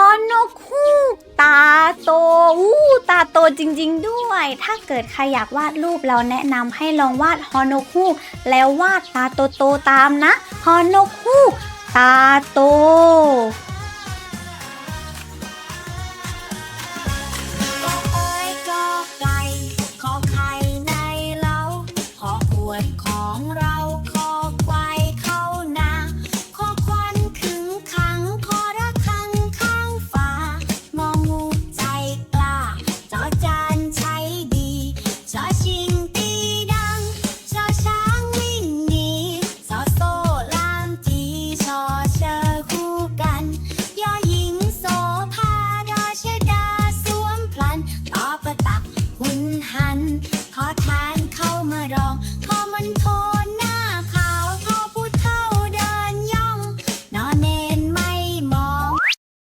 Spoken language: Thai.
พอนกคู่ตาโตอู้ตาโตจริง ๆ ด้วย ถ้าเกิดใครอยากวาดรูปเราแนะนำให้ลองวาดฮอนกคู่แล้ววาดตาโตโตตามนะฮอนกคู่ตาโตของเรา ชอชิงตีดัง ชอช้างวิ่หนีชอโซลามีชอเชอคู่กัน ยอหญิงโสภาดอเชดาสวมพลันตอประตักหุนหัน ขอทานเข้ามารอ